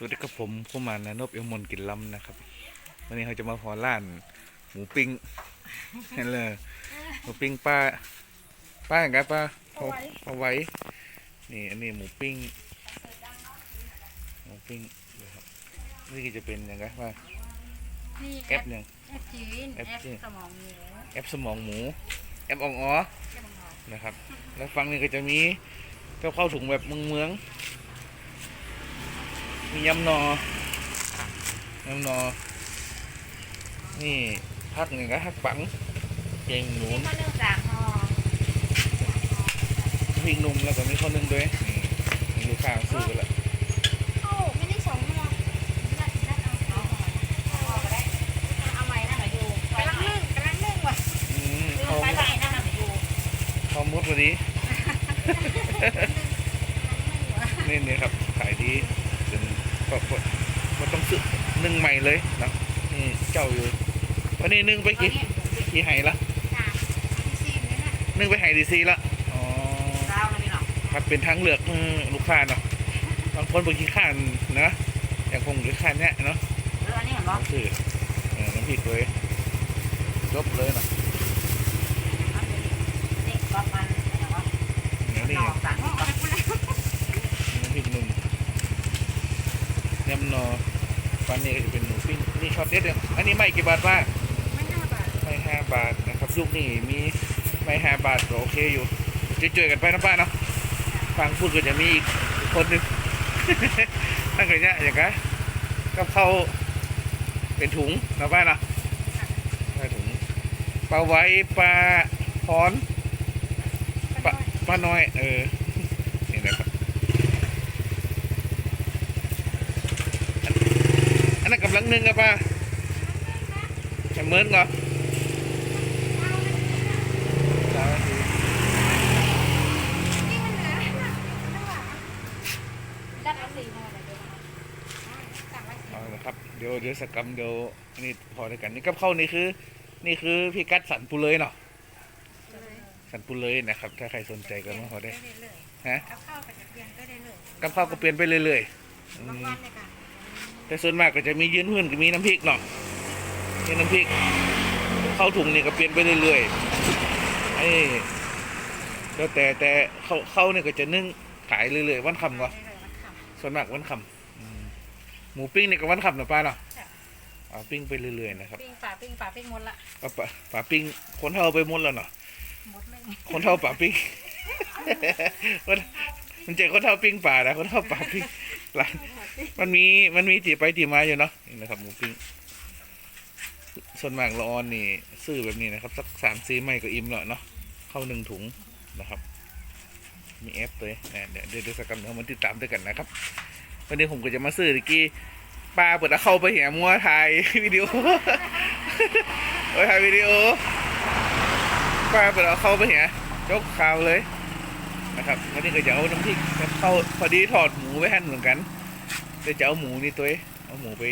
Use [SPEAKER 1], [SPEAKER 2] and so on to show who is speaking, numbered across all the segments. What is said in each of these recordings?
[SPEAKER 1] สวัสดีครับผมผู้มานนบเอลมนกินล้ำนะครับ วันนี้เขาจะมาพอร้าน หมูปิ้งนั่นเลยหมูปิ้งป้า ป้าอย่างไรป้าเอาเอาไว้ นี่อันนี้หมูปิ้ง หมูปิ้งนะครับนี่ก็จะเป็นอย่างไรป้า
[SPEAKER 2] นี่
[SPEAKER 1] แอปเนี่ยง
[SPEAKER 2] แอปจีน
[SPEAKER 1] แอ
[SPEAKER 2] แอ
[SPEAKER 1] ป
[SPEAKER 2] ป
[SPEAKER 1] จีน
[SPEAKER 2] สมองหมู
[SPEAKER 1] แอปสมองหมู แอปอ่องอ๋อ
[SPEAKER 2] แอปสมอง
[SPEAKER 1] นะครับ แล้วฟังนี่ก็จะมีเจ้าข้าวถุงแบบเมืองเมืองๆ มียำนอยำนอ นี่พักหนึ่งก็พักปังเกงหนู
[SPEAKER 2] นี่ก็เรื่องจากหอ
[SPEAKER 1] พริกหนุ่มแล้วก็มีข้าวนึ่งด้วยนี่ลูกค้าซื้อไปแล้ว
[SPEAKER 2] โอ้ไม่ได้สองหอนัดนัดเอาเอาเอาก็ได้เอาใหม่นั่นหน่อยดูกำลังนึ่งกำลังนึ่งว่ะ
[SPEAKER 1] อืม
[SPEAKER 2] ลืม
[SPEAKER 1] ข้าว
[SPEAKER 2] ไปใหม่นั่นหน่อยดู
[SPEAKER 1] ข้าวมุดพอดีนี่นี่ครับขายดี จนก็ก็ก็ต้องซื้อนึ่งใหม่เลยนะนี่เจ้าอยู่ วันนี้นึ่งไปกี่กี่ไหละ
[SPEAKER 2] จ้าซีมเนี่ยนะ
[SPEAKER 1] นึ่งไปไหดีซีละอ๋อ
[SPEAKER 2] ดาวเลยเนาะ
[SPEAKER 1] ครับเป็นทางเลือกอืมลูกค้าเนาะบางคนบางทีข้านนะอย่างคงหรือข้านเนี่ยเนาะ
[SPEAKER 2] เอออันนี้เห็นปะ
[SPEAKER 1] น้ำสือเออน้ำพริกเลยจบเลยเนาะ
[SPEAKER 2] นี่ประมาณอะไรวะ
[SPEAKER 1] เนี่ยนี่
[SPEAKER 2] นอกสารนี่ก็
[SPEAKER 1] น้ำพริกหนุ่มยำน อฟันนี่ก็จะเป็นหมูปิ้งนี่ช็อตเด็ดเนี่ยอันนี้ไม่กี่บาทบ้าง
[SPEAKER 2] ไม่น่าบาท
[SPEAKER 1] ไม่ห้าบาทนะครับลูกนี่มีไม่ห้าบาทก็โอเคอยู่จะเจอกันไปนะป้าเนาะฟังพูดก็จะมีอีกคนหนึงนั่นก็เนี่ยอย่างกันกับเขาวเป็นถุงนะป้าเนาะใส่ถุงปลาไว้ปลาพรปลาปลาน้อยเออ นี่นะครับ อันอันนั้นกำ ลังนึ่งกับป้าจะเหมือนก่อนสามนาที
[SPEAKER 2] นี่มันเหลือดักเอาสีมาเลยเดี๋ยวสั่งไว้สี
[SPEAKER 1] เอาละครับเดี๋ยวเดี๋ยวสกกรรมเดี๋ยวอันนี้พอด้วยกันนี่กับข้าวนี่คือ นี่คือพี่กัดสันปูเลยเนาะ
[SPEAKER 2] เลย
[SPEAKER 1] สันปูเลยนะครับ ถ้าใครสนใจก็มาพอได้
[SPEAKER 2] ได้เลย
[SPEAKER 1] ฮะ
[SPEAKER 2] กับข้าวกับเปลี่ยนก็ได้เลย
[SPEAKER 1] กับข้าวก็เปลี่ยนไปเรื่อยๆอื
[SPEAKER 2] บาง
[SPEAKER 1] ม
[SPEAKER 2] วันเลยค่ะ
[SPEAKER 1] แต่ส่วนมากก็จะมียืนพื้นก็มีน้ำพริกเนาะมีน้ำพริกข้าวถุงนี่ก็เปลี่ยนไปเรื่อยๆไอ้แล้วแต่แต่เขาเขาเนี่ยก็จะนึ่งขายเรื่อยๆวันคำก็
[SPEAKER 2] ได้เลยมันขำ
[SPEAKER 1] ส่วนมากวันคำอืมหมูปิ้งนี่ก็วันคำนะป้าเนาะ
[SPEAKER 2] จ้ะ
[SPEAKER 1] อ่าปิ้งไปเรื่อยๆนะครับ
[SPEAKER 2] ปิ้งป่าปิ้งป่าปิ้งหมดละ
[SPEAKER 1] ป้าป้าป้าปิ้งคนเท่าไปหมดแล้วเนาะ
[SPEAKER 2] หมดเลย
[SPEAKER 1] คนเท่าป่าปิ้งคนมันเจอคนเท่าปิ้งป่านะคนเท่าป่าปิ้ง ร้านมันมีมันมีตีไปตีมาอยู่เนาะนี่นะครับหมูปิ้งส่วนมากละออนนี่ซื้อแบบนี้นะครับ สักสามสี่ไม่ก็อิ่มแล้วเนาะเข้าหนึ่งถุงนะครับ มีแอปเลยเดี๋ยวเดี๋ยวเดี๋ยวสักกันเอามาติดตามด้วยกันนะครับวันนี้ผมก็จะมาซื้อตะกี้ปลาเปิดแล้วเข้าไปเหียมัวถ่ายวิดีโอโอ้ยถ่ายวิดีโอป้าไปเอาเข้าไปเหียยกข่าวเลยนะครับวันนี้ก็จะเอาน้ำพริกเข้าพอดีถอด มูไว้หั่นเหมือนกันเดี๋ยวจะเอาหมูนี่ตัวเอเอาหมูไป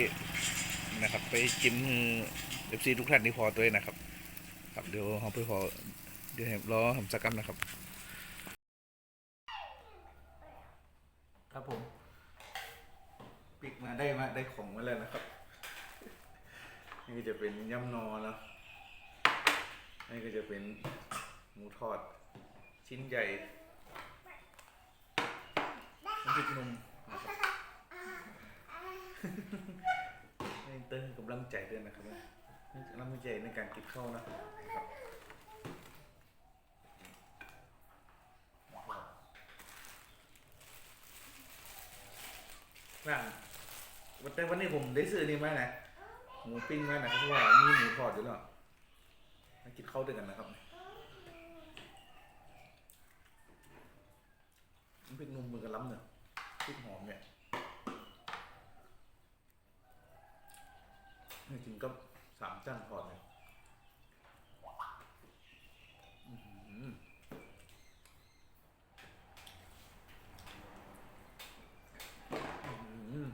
[SPEAKER 1] นะครับ ไปจิ้มเอฟซีทุกท่านที่พอตัวนะครับ ครับเดี๋ยวเขาไปพอเดี๋ยวให้รอทำสักกัมนะครับ ครับผมปิกมาได้มาได้ของมาแล้วนะครับ นี่ก็จะเป็นยำนอแล้วนี่ก็จะเป็นหมูทอดชิ้นใหญ่ น้ำพริกหนุ่มให้เติ้ลกำลังใจด้วยนะครับนี่กำลังใจในการกินข้าวนะครับน่ะวันแต่วันนี้ผมได้ซื้อนี่มานะหมูปิ้งมานะครับเพราะว่ามีหมูทอดอยู่แล้วมากินข้าวด้วยกันนะครับน้ำพริกนุ่มมือกันล้ำเนี่ยริกหอมเนี่ยนี่กินก็สามจานทอดเนี่ยอื้อหืออื้อหือ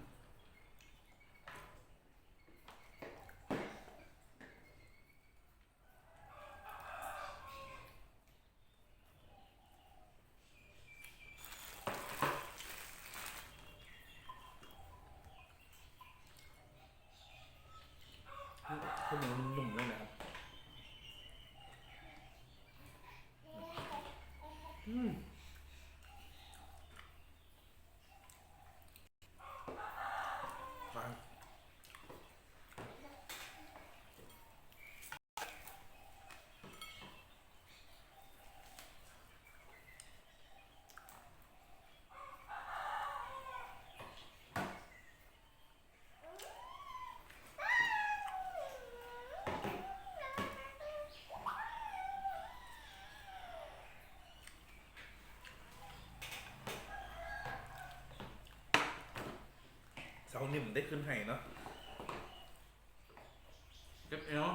[SPEAKER 1] ข้าวเหนียวนุ่มๆเลยนะครับอืมฟางเสานี่มัน ได้ขึ้นให้เนาะเก็บเอว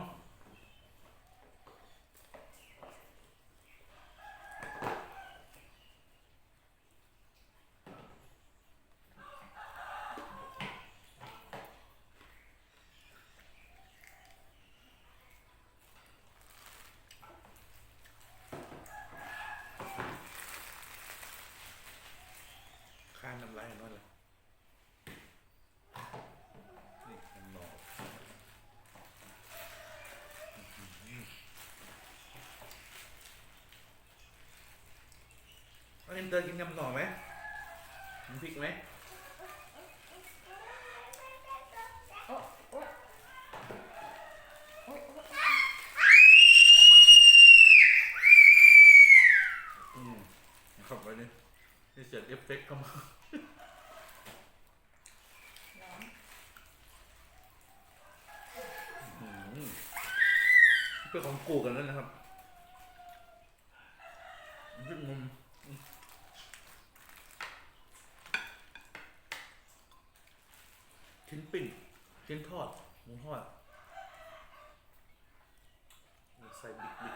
[SPEAKER 1] ข้านน้ำลายน้อยเลยนี่น้ำหนอก อันนี้เตอร์กินยำหน่อไหมมีพริกไหมอืมขับไปนี่นี่เสียงเอฟเฟกต์เข้ามาอืมเป็นของกูกันแล้วนะครับยึดมุมชิ้นปิ้ง ชิ้นทอดหมูทอดใส่บิ๊กบิ๊ก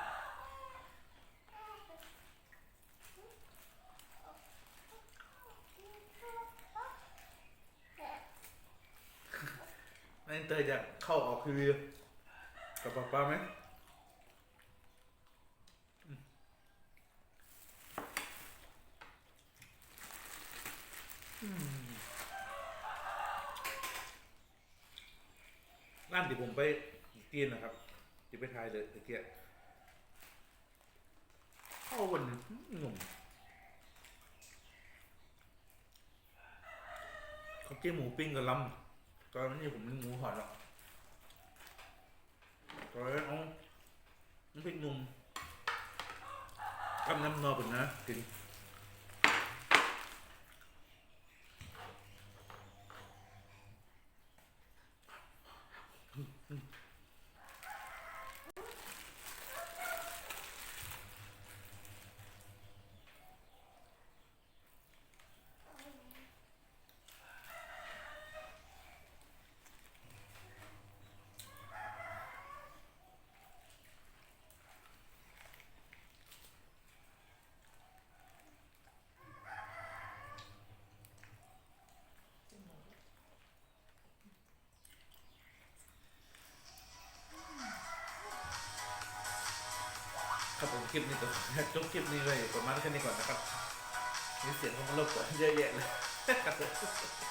[SPEAKER 1] นั่เตยจะเข้าออกคือกับป๊าป๊าไหมร้านที่ผมไปกินนะครับที่ไปทายเลยตะเกียบเข้าวันหนุ่มเขาเจียหมูปิ้งกับลำตอนนี้ผมเป็นหมูหอดแล้วตอนนี้เอาน้ำพริกหนุ่มกับน้ำนอเป็นนะกิน ครับผมคลิปนี้ก็จบคลิปนี้เลยประมาณแค่นี้ก่อนนะครับมีเสียงของมันรบก่อนเยอะแยะเลยครับผม